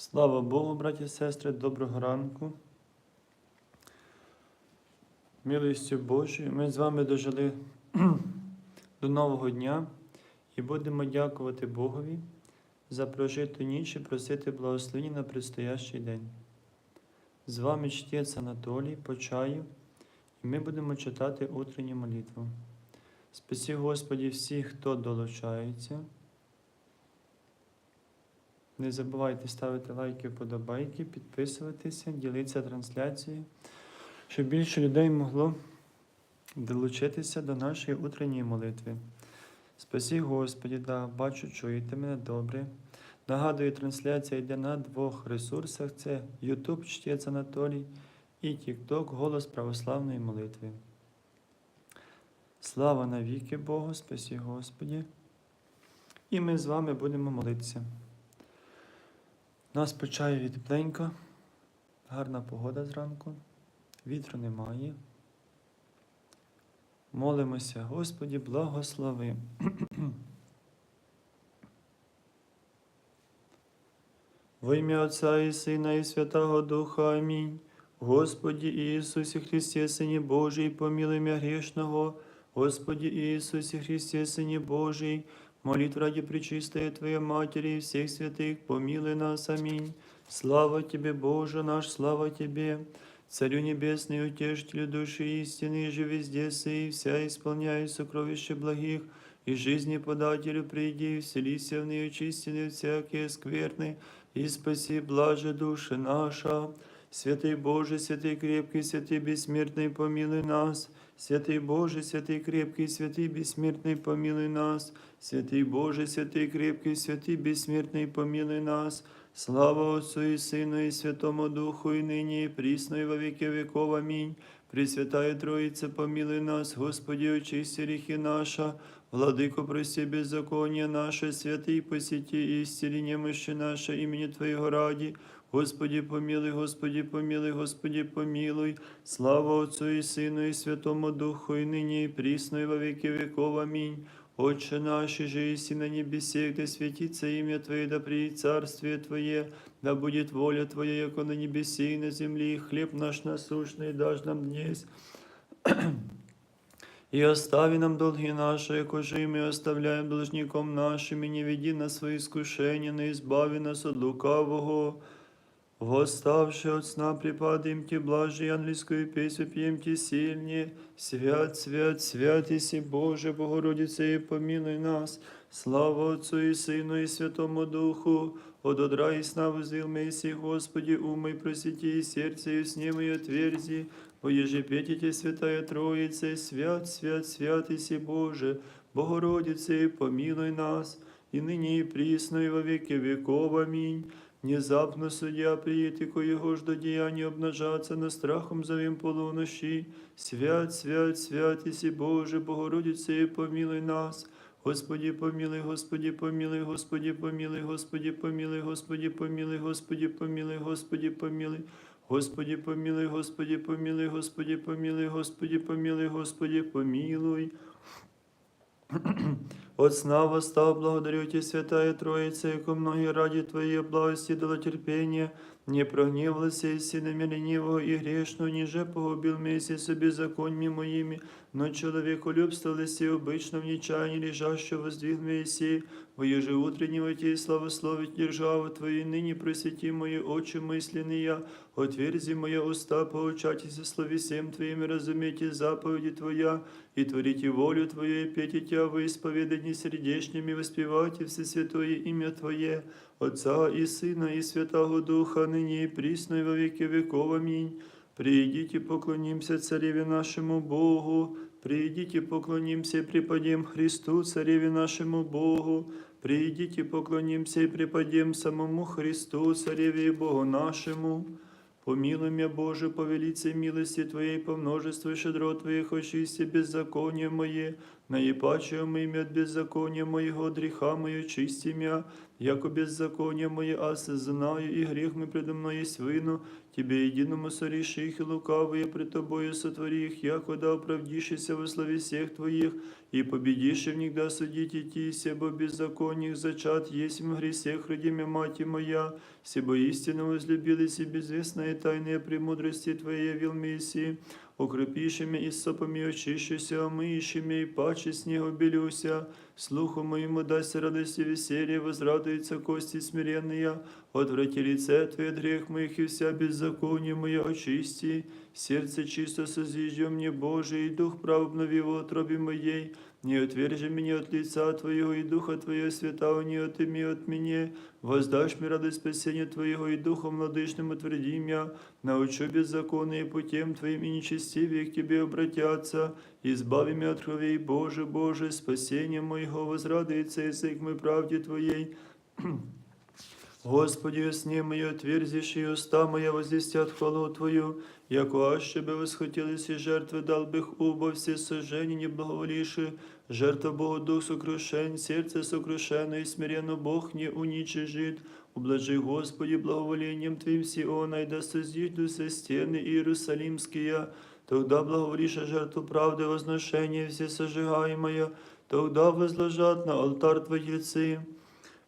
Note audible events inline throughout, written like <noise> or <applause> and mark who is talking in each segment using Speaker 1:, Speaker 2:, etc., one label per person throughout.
Speaker 1: Слава Богу, браті і сестри, доброго ранку. Милістю Божою, ми з вами дожили <clears throat> до нового дня і будемо дякувати Богові за прожиту ніч і просити благословення на предстоящий день. З вами чтець Анатолій по чаю, і ми будемо читати утренню молитву. Спаси Господі всіх, хто долучається. Не забувайте ставити лайки, вподобайки, підписуватися, ділитися трансляцією, щоб більше людей могло долучитися до нашої утренньої молитви. Спасі Господі, да, бачу, чуєте мене добре. Нагадую, трансляція йде на двох ресурсах: це YouTube Чтець Анатолій і TikTok Голос православної молитви. Слава навіки Богу, спасі Господі. І ми з вами будемо молитися. Нас почає від тепленько, гарна погода зранку, вітру немає. Молимося, Господі, благослови. <clears throat> Во ім'я Отця і Сина, і Святого Духа. Амінь. Господі Ісусі Христе, Сині Божий, помилуй мя грішного. Господі Ісусі Христе, Сині Божий, молитв ради Пречистої Твоей Матери и всех святых, помилуй нас. Аминь. Слава Тебе, Боже наш, слава Тебе, Царю Небесный, Утешителю души истины, же везде и вся исполняй сокровища благих, и жизни подателю приди, и вселися в нее очистины всякие скверны, и спаси блаже души наша. Святый Боже, святый крепкий, святый бессмертный, помилуй нас. Святый Боже, святый крепкий, святый бессмертный, помилуй нас. Святый Боже, святый крепкий, святый бессмертный, помилуй нас. Слава Отцу и Сыну и Святому Духу, и ныне, и присно, и во веки веков. Аминь. Пресвятая Троица, помилуй нас, Господи, очисти грехи наша, Владыко, прости беззаконие наше, святый, посети и исцели немощи наше имени Твоего ради. Господи, помилуй, Господи, помилуй, Господи, помилуй. Слава Отцу и Сыну и Святому Духу, и ныне, и присно, и во веки веков. Аминь. Отче наш, же иси на небесе, да светится имя Твое, да приедет царствие Твое, да будет воля Твоя, яко на небесе и на земле, и хлеб наш насущный дашь нам днесь. И остави нам долги наши, яко же и мы оставляем должником нашим, и не веди нас в свои искушения, но избави нас от лукавого. Восставши от сна, припадаем Ти, блажи, ангельскую песню пьем Ти сильнее. Свят, свят, свят, Иси Боже, Богородице, и помилуй нас. Слава Отцу и Сыну и Святому Духу, от одра и сна возвил Месси, Господи, умой просвети и сердце, и сне мое отверзи, Поеже петите, Святая Троице, свят, свят, свят, Иси Боже, Богородице, помилуй нас, и ныне и присно, и во веки веков. Аминь. Внезапно судья приїти, коего ж до діяння обнажаться на страхом завим полунощі. Свят, свят, свят, Иси Боже, Богородице, помилуй нас. Господи, помилуй, Господи, помилуй, Господи, помилуй, Господи, помилуй, Господи, помилуй, Господи, помилуй, Господи, помилуй. Господи, помилуй, Господи, помилуй, Господи, помилуй, Господи, помилуй, Господи, помилуй. От сна восстав, благодарю Ті, Святая Троица, яку многі раді Твої благості дала терпіння, не прогневался и синами і и ніже погубил вместе собі беззаконьями моими, но человеколюбство лиси обычно в нечаянии лежащего воздвиг Моисей, воеже утреннего Тебе славословить державу Твою, ныне просвети мои очи мысленные, отверзи моя уста, поучайтесь слове всем Твоим, и разумейте заповеди Твоя, и творите волю Твою, и пейте Тебя во исповедании сердечными, воспевайте все святое имя Твое, Отца и Сына, и Святого Духа, ныне и присно, и во веки веков. Аминь. Придите, поклонимся Цареве нашему Богу, придите, поклонимся и преподем Христу, Цареве нашему Богу, придите, поклонимся и преподем самому Христу, Цареве и Богу нашему. Помилуй меня, Боже, по велице милости Твоей, по множеству щедрот Твоих, очисти беззаконие мое, наипаче мы имя от беззакония моего, греха мое, чисти мя, яко беззаконие мое осознаю, и грех мой предо мной есть вину, Тебе единому сориши их и лукавые пред Тобою сотвори их, яко да оправдишься во славе всех Твоих, и победишь в них да судить идти, себо беззаконных зачат, есть в гресех родиме мать моя, себо истинно возлюбились и безвестные тайные премудрости Твоей явил Мессии, укрепишими и сопами очищуся, омыющими и паче снегу белюся, слуху моему дасть радость и веселье, возрадуются кости смиренные, отврати лице Твое от грех моих и вся беззаконие мое очисти, сердце чисто созиждем мне Божий, и дух прав обнови в отробі моей, не отвержи меня от лица Твоего, и Духа Твоего святого не отыми от меня, воздашь мне радость спасения Твоего, и Духом владычным утверди меня, научу беззаконные путем Твоим, и нечестивые к Тебе обратятся, избави меня от кровей Боже, Боже, спасение моего возрадуется язык мой правде Твоей, Господи, усни мое, отверзишь, и уста моя возвестят хвалу Твою, яко аще бы восхотелись и жертвы дал бы убо все сожжения не благоволивши, жертва Богу дух сокрушен, сердце сокрушено и смиренно Бог не уничижит. Ублажи, Господи, благоволением Твоим Сиона, и да созидутся стены Иерусалимские, тогда благоволишь жертву правды возношения все сожигаемое, тогда возложат на алтарь Твоицы.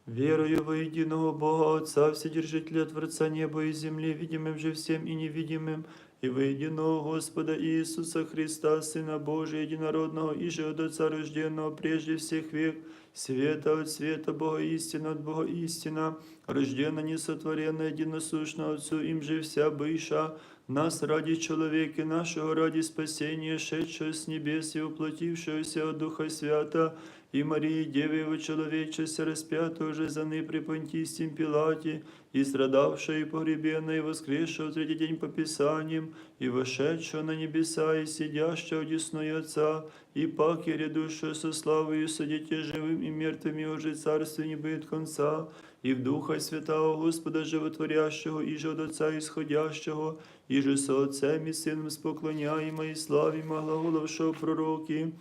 Speaker 1: Верую во единого Бога Отца, Вседержителя Творца неба и земли, видимым же всем и невидимым, и во единого Господа Иисуса Христа, Сына Божия, единородного, и же от Отца рожденного прежде всех век, света от света, Бога истина от Бога истина, рожденно несотворенно, единосущно Отцу, им же вся быша, нас ради человека нашего, ради спасения, шедшего с небес и воплотившегося от Духа Свята, и Марии, Девы Его человечества, распятого уже за ны при Понтистем Пилате, и страдавшего и погребенного, и воскресшего в третий день по Писаниям, и вошедшего на небеса, и сидящего одесную Отца, и паки рядущего со славою судите живым и мертвыми, уже царствие не будет конца, и в Духа Святого Господа Животворящего, и же от Отца исходящего, и же со Отцем и Сыном споклоняемо, и славимо глаголовшего пророки,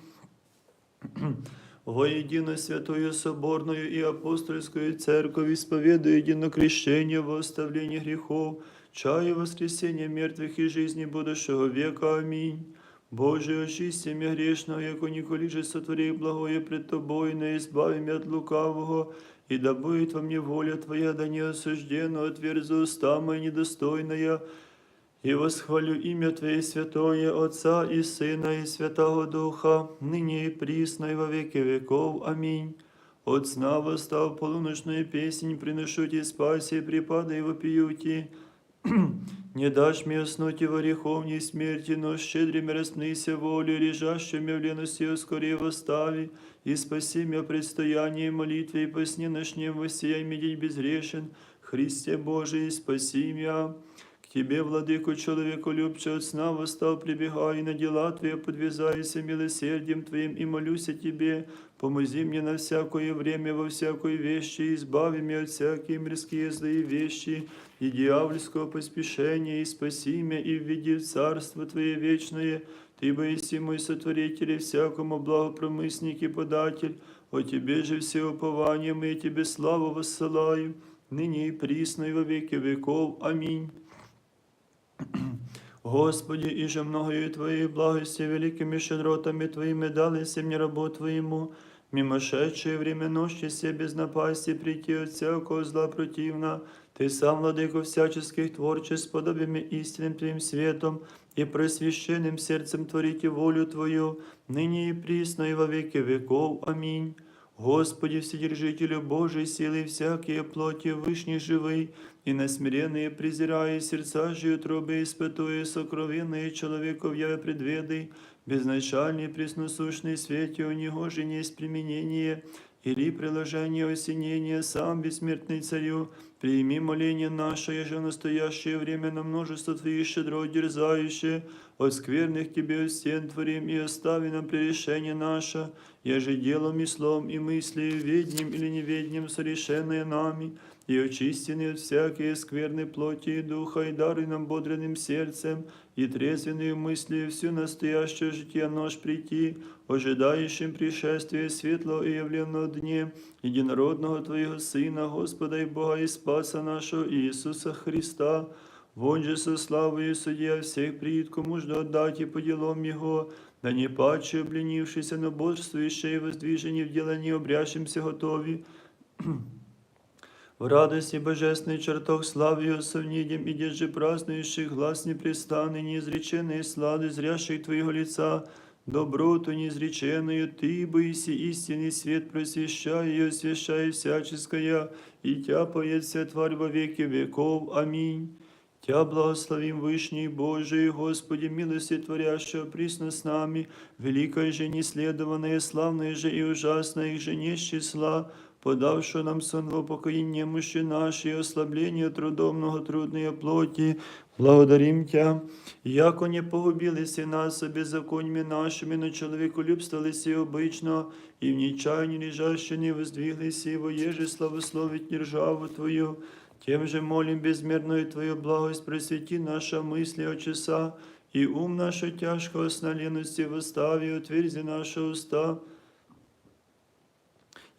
Speaker 1: Воедино Святою Соборною и Апостольскую Церковь исповедую едино крещение во оставление грехов, чаю воскресения мертвых и жизни будущего века. Аминь. Боже, очисти меня грешного, яко николи же сотвори благое пред Тобой, не избави меня от лукавого, и да будет во мне воля Твоя, да не осужденно отверзу уста мои недостойная, и восхвалю имя Твое святое, Отца и Сына и Святого Духа, ныне и присно и во веки веков. Аминь. От сна восстав полуночную песнь, приношу Тебе <clears throat> спаси, припады и вопиюти. Не дашь мне уснуть и в ореховней смерти, но щедрыми распнися волю, лежащими в лености скорее восстави, и спаси меня предстояние молитве, и по сне ночнем воссияй мне день безгрешен, Христе Божий, спаси меня. К Тебе, владыку, человеку любче от сна восстал, прибегай и на дела Твои, подвязайся милосердием Твоим и молюсь о Тебе. Помози мне на всякое время, во всякой вещи, избави меня от всякие мирские злые вещи и дьявольского поспешения, и спаси меня, и введи в Царство Твое вечное. Ты боиси мой сотворитель и всякому благопромысник и податель. О Тебе же все упования мы Тебе славу воссылаю, ныне и присно и во веки веков. Аминь. Господи, и же многою Твоей благости, великими щедротами Твоими дали си мне рабу Твоему, мимошедшее время ночи все без напасти прийти от всякого зла противна, Ты сам, владыко всяческих творчеств, подобиями истинным Твоим светом и просвященным сердцем творите волю Твою, ныне и присно и во веки веков. Аминь. Господи, Вседержителю Божией силы всякие плоти вышней живой, и на смиренные презирая сердца же утробы испытуя сокровенные человеков яве предведы, безначальный пресносущный свете у него же не есть применение, или приложение осенения сам бессмертный царю, прими моление наше, еже в настоящее время на множество Твоих щедро дерзающее, от скверных Тебе стен творим и остави нам пререшение наше, еже делом и словом и мыслью, ведним или неведним совершенное нами, и очистенный от всякой скверной плоти и духа, и даруй нам бодренным сердцем, и трезвенную мыслью всю настоящее житие нож прийти, ожидающим пришествия светлого и явленного дне, единородного Твоего Сына, Господа и Бога и Спаса нашего Иисуса Христа, Вон же со славою судья всех приит, кому жду отдать и по делам Его, да не паче обленившийся, но бодрствующие и воздвижені в делании обрящимся готові, в радости божественной чертог славы Его совнидем, и держи празднующих глаз непрестанный, неизреченные слады, зрящих Твоего лица, доброту неизреченную, Ты, боиси истинный свет, просвещай и освящай всяческое, и тяпает вся тварь во веки веков. Аминь. Тя благословим Вышний Божий, Господи, милости творящего присно с нами, великой же неследованная, славная же и ужасная их же не с числа, подавшего нам сон в упокоение мощи нашей, ослабление трудом многотрудной плоти, благодарим Тя, яко не погубилися нас беззакониями нашими, но человеколюбствовались обычно, и в нечаянии лежаще не воздвиглись, и воеже славословить державу Твою, тем же молим безмерную Твою благость, просвети наша мысли часа, и ум наша тяжкого сна лености восстави, отверзи наши уста,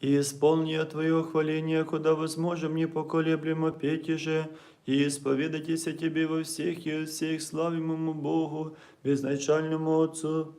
Speaker 1: и исполни от Твоего хваления, куда возможем непоколеблемо петь же, и исповедайтесь о Тебе во всех и от всех славимому Богу, безначальному Отцу,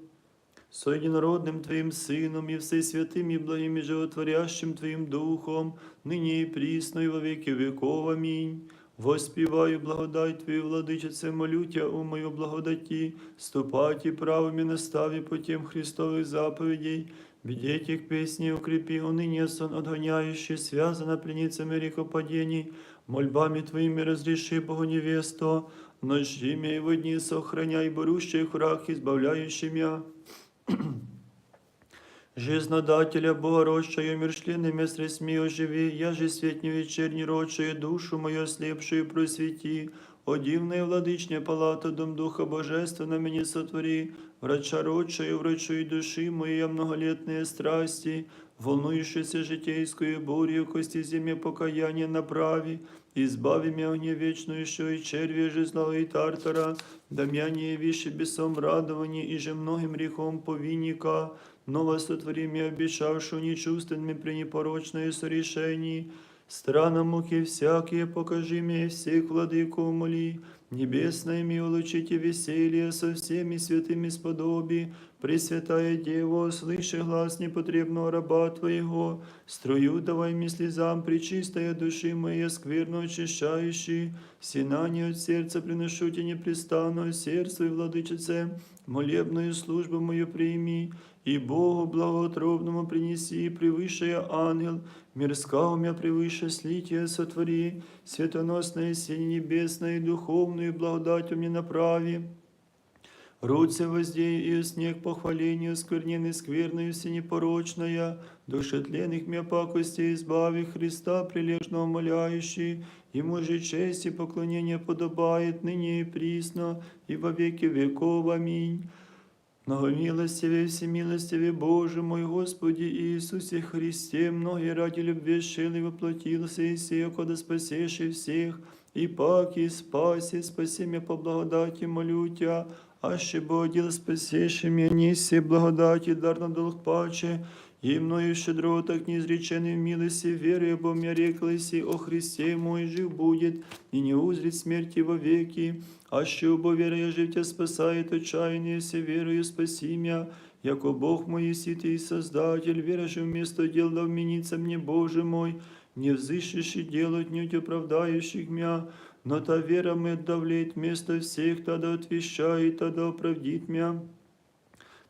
Speaker 1: со единородным Твоим Сыном и Всесвятым и благим и животворящим Твоим Духом, ныне и присно и во веки веков. Аминь. Воспіваю благодать Твою, владичице, молю Тя у мою благодаті, ступайте правими наставі путем Христових заповедей, бедеть к песни укрепи, уныние сон отгоняющий, связано пленницами рекопадений, мольбами Твоими разреши Богу невесту, ночи и в дни сохраняй, борущих враг, избавляющий меня. Жизнодателя Бога рощаю, миршленными средствами оживи, я же свет не вечерний рочаю, душу мою ослепшую просвети, о дивная владычня палата, дом Духа Божественного мне сотвори, врача рочаю, врачуй души моей многолетные страсти, волнующейся житейскую бурью, кости земли покаяния направи, избави меня огне вечную, еще и черви же злого и тартара, да меня не явишь бесом радования, и же многим грехом повинника, Ново сотвори мне, обещавшую нечувственными при непорочное сорешении, Странам муки всякие покажи мне всех владыку моли, Небесное ми улучите веселье со всеми святыми сподоби, Пресвятая Дева, слыши глаз непотребного раба Твоего, строю давай мне слезам причистая души моей скверно очищающей, синание от сердца приношу тебе непрестанно, сердце и владычице, молебную службу мою прими, и Богу благоутробному принеси, превыше ангел, мирска у меня превыше слития сотвори, светоносное синее небесное и духовную благодать у меня направи. Руце воздей и снег похвалению, скверненной скверною всенепорочная, душетленных мя пакостей избави Христа, прилежно умоляющий, Ему же честь и поклонение подобает ныне и присно, и во веки веков. Аминь. Многомилостивый, всемилостивый Боже мой Господи Иисусе Христе, многие ради любви шил и воплотился, и сея, когда спасешь и всех, и паки, спаси, спаси меня по благодати, молю Тя, аще Богділ спасеши меня, неси благодати, дар на долг паче, и мною щедро так неизреченной в милости веры, обо мне реклась, о Христе мой жив будет, и не узрит смерти во веки, аще убо вера я жив тебя спасает отчаяние, се верою спаси меня, яко Бог мой ситый и Создатель, вера же вместо дел да вменится мне, Боже мой, не взыщешь и делать нють оправдающих меня, но та вера мы давлеет вместо всех, тогда отвещает, тогда оправдит меня.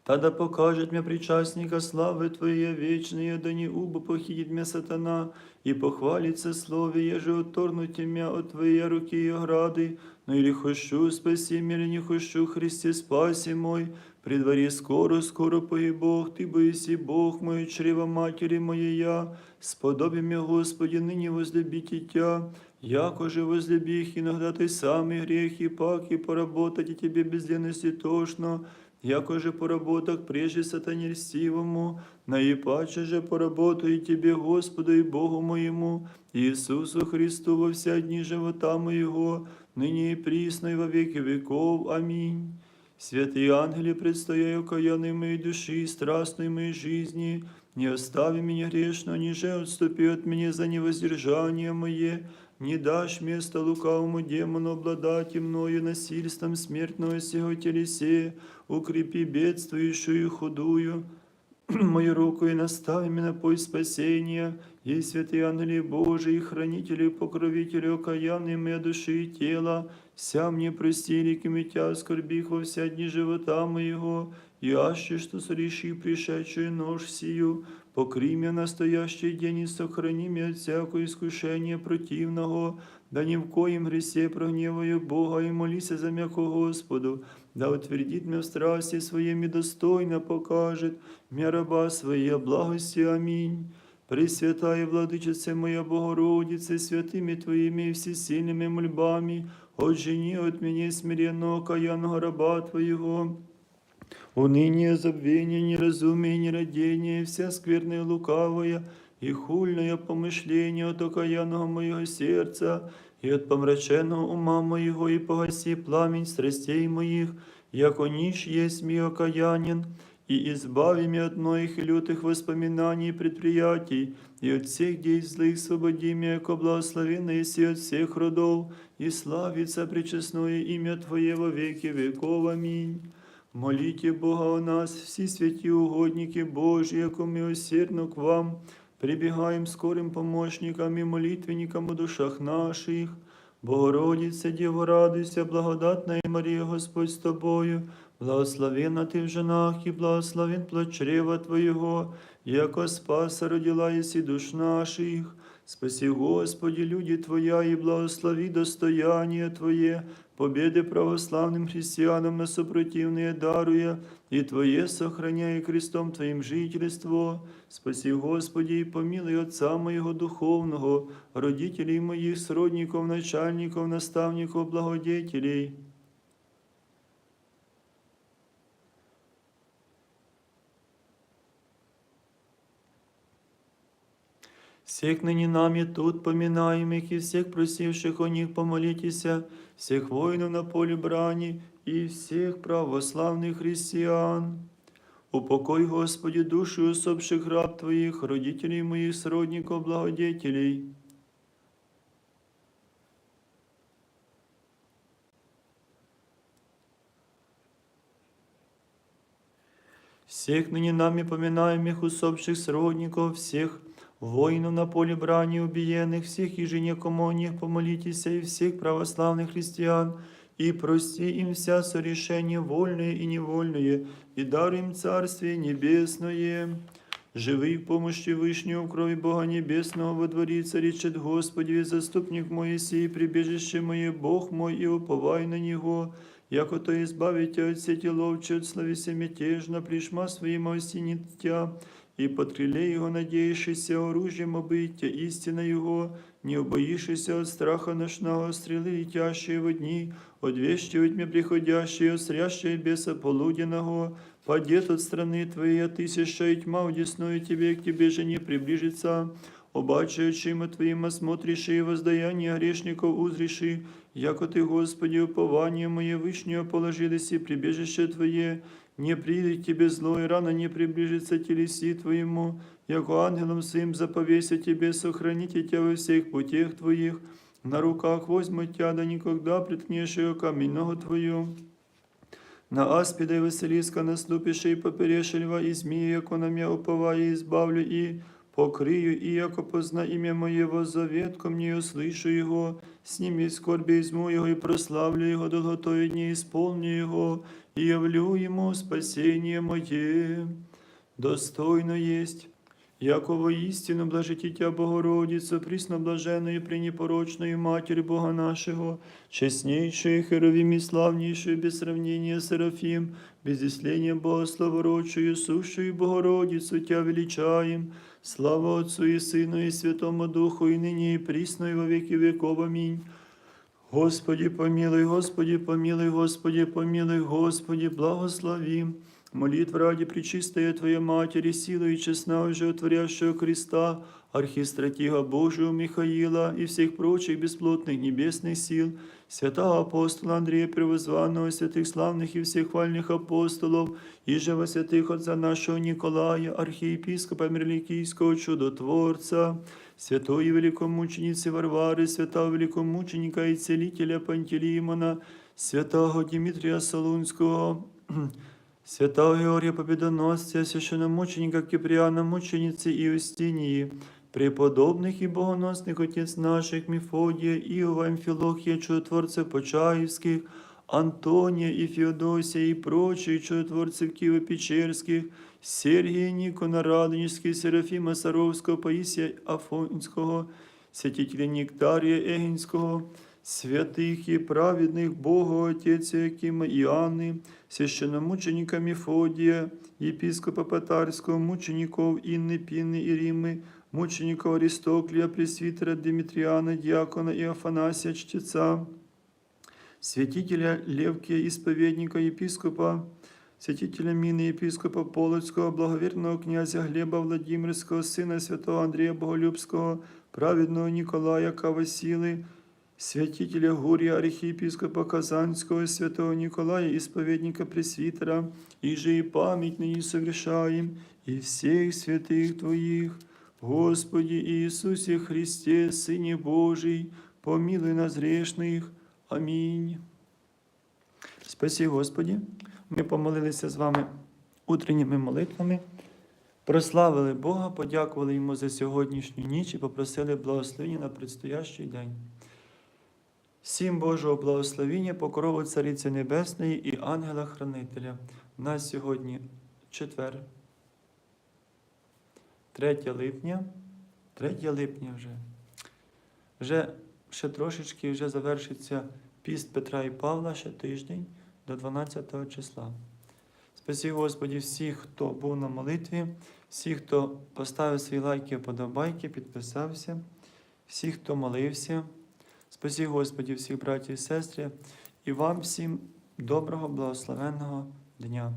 Speaker 1: Тогда покажет мне причастника славы Твоей вечные, да не убо похитит меня сатана, и похвалится слове, еже отторнуть меня от Твоей руки и ограды, но или хочу спаси меня, или не хочу, Христе спаси мой, при дворе скоро, скоро пої Бог, Ти боїсі Бог мой, чрева матери моей я, сподоби мне, Господи, ныне возлюбить Тя, яко же возлюбих иногда Ты самый грех и пак, и поработать и Тебе безденности тошно, яко же по работах прежде сатане льстивому, наипаче же поработаю тебе, Господу и Богу моему, Иисусу Христу во вся дни живота моего, ныне и присно и во веки веков. Аминь. Святые ангели, предстояй окаянной моей души страстной моей жизни, не остави меня грешно, ниже отступи от меня за невоздержание мое, не дашь место лукавому демону обладать и мною насильством смертного сего телесе, укрепи бедствующую и худую, мою руку и настави меня на путь спасения, и святые ангели Божии, хранители и покровители окаянные моей души и тела, вся мне прости реки митя скорбих во вся дни живота моего, и аще, что сореши пришедшую нож сию, покри меня настоящий день и сохрани меня от всякого искушения противного, да ни в коем гресе прогневаю Бога и молися за м'яко Господу, да утвердит меня в страсти своими достойно покажет, мя раба своя благости. Аминь. Пресвятая Владычице моя Богородице, святыми Твоими и всесильными мольбами, отжени от меня смиренного каянного раба Твоего, Уныние, забвение, неразумие, нерадение, вся скверная и лукавая и хульное помышление от окаянного моего сердца и от помраченного ума моего, и погаси пламень страстей моих, яко ниш есть ми окаянен, и избави меня от многих и лютых воспоминаний и предприятий, и от всех действий злых свободи меня, яко благословенный еси от всех родов, и славится пречестное имя Твое во веки веков. Аминь. Молите Бога о нас, всі святі угодники Божі, яко милосердно к вам, прибегаем скорым помощникам и молитвенникам у душах наших. Богородице, Діво, радуйся, благодатна і Марія, Господь з тобою, благословена ти в женах і благословен плод Твоєго, яко спаса родила єси душ наших. Спаси, Господи, люди Твоя, и благослови достояние Твое, победы православным христианам на сопротивные даруя, и Твое сохраняя крестом Твоим жительство. Спаси, Господи, и помилуй Отца моего духовного, родителей моих, сродников, начальников, наставников, благодетелей. Всех ныне нами тут поминаемых и всех просивших о них помолитеся, всех воинов на поле брани и всех православных христиан. Упокой, Господи, души усопших раб Твоих, родителей моих, сродников, благодетелей. Всех ныне нами поминаемых усопших сродников, всех воинов на поле брани убиенных, всех еженеком о них помолитесь, и всех православных христиан, и прости им вся сорешение вольное и невольное, и дар им Царствие Небесное. Живи в помощи Вышнего в крови Бога Небесного во дворице, речет Господи, заступник мой сей, прибежище мое, Бог мой, и уповай на Него, яко то избавите от сети ловче, от словеся мятежно, пришма своим осенит тя, и под криле Его надеющийся оружием обыття, истина Его, не убоишься от страха ночного, стрелы летящие в дни, от вещи во тьме приходящие, от срящие беса полуденного, падет от страны Твоей, а тысяча и тьма удесную Тебе, к Тебе же не приближится, Обаче очима Твоим осмотришь и воздаяние грешников узриши, яко Ты, Господи, упование мое вышнее положились и прибежище Твое, не придет Тебе зло, и рано не приближится телеси Твоему, яко ангелом своим заповеся Тебе, сохраните Тебя во всех путях Твоих, на руках возьму Тебя, да никогда приткнешь ее камень ногу Твою. На аспида и Василиска наступишь и поперешь льва и змея, яко на меня уповая, избавлю и покрию, и яко позна имя Моего завет ко мне, услышу Его, сними скорби изму Його, и прославлю Его, долготою дни исполню Его, и явлю Ему спасение Мое. Достойно есть, яко воистину блажититя Богородицу, присноблаженную и пренепорочную Матерь Бога нашего, честнейшую, херовим и славнейшую, без сравнения Серафим, без исления Бога славородшую, сущую Богородицу Тя величаем, слава Отцу и Сыну и Святому Духу, и ныне и присно, и во веки веков. Аминь. Господи, помилуй, Господи, помилуй, Господи, помилуй, Господи, благослови Молитва ради Пречистая Твоей Матери, силой и честна уже утворящего креста, архистратига Божию Михаила и всех прочих бесплотных небесных сил, святого апостола Андрея Превозванного, святых славных и всех хвальных апостолов, и же во святых отца нашего Николая, архиепископа Мирликийского чудотворца, святой и великомученицы Варвары, святого великомученика и целителя Пантелеймона, святого Дмитрия Солунского, святого Георгия Победоносця, священномученика Киприана, мученицы Иустинии, преподобных и богоносных отец наших Мефодия, Иова, Амфилохия, чудотворцев Почаевских, Антония и Феодосия и прочих чудотворцев Киево-Печерских, Сергія Нікона Радонежський, Серафіма Саровського, Паїсія Афонського, святителя Нектарія Егінського, святих і праведних Бога Отеця Якима і Анни, священномученика Мефодія, єпископа Патарського, мучеников Інни, Пінни і Ріми, мучеников Аристоклія, пресвітера Димитріана, діакона і Афанасія Чтеця, святителя Левкия, исповедника епископа, святителя Мины, епископа Полоцкого, благоверного князя Глеба Владимирского, сына святого Андрея Боголюбского, праведного Николая Кавасилы, святителя Гурия, архиепископа Казанского, святого Николая, исповедника пресвитера, и же и память ныне совершаем, и всех святых Твоих, Господи Иисусе Христе, Сыне Божий, помилуй нас грешных. Амінь. Спасі Господі. Ми помолилися з вами утренніми молитвами, прославили Бога, подякували Йому за сьогоднішню ніч і попросили благословення на предстоящий день. Всім Божого благословення, покрову Цариці Небесної і ангела-хранителя. У нас сьогодні четвер, 3 липня. 3 липня вже. Вже ще трошечки вже завершиться піст Петра і Павла, ще тиждень до 12 числа. Спасі Господі всіх, хто був на молитві, всіх, хто поставив свої лайки, подобайки, підписався, всіх, хто молився. Спасі Господі всіх братів і сестри, і вам всім доброго, благословенного дня.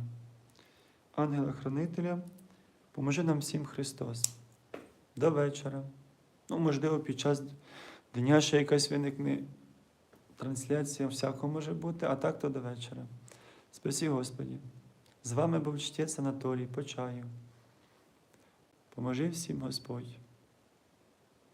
Speaker 1: Ангела-хранителя, поможи нам всім Христос. До вечора. Ну, можливо, під час дня ще якась виникне трансляція, всяко може бути, а так то до вечора. Спасі Господі. З вами був чтець Анатолій Почаю. Поможи всім Господь.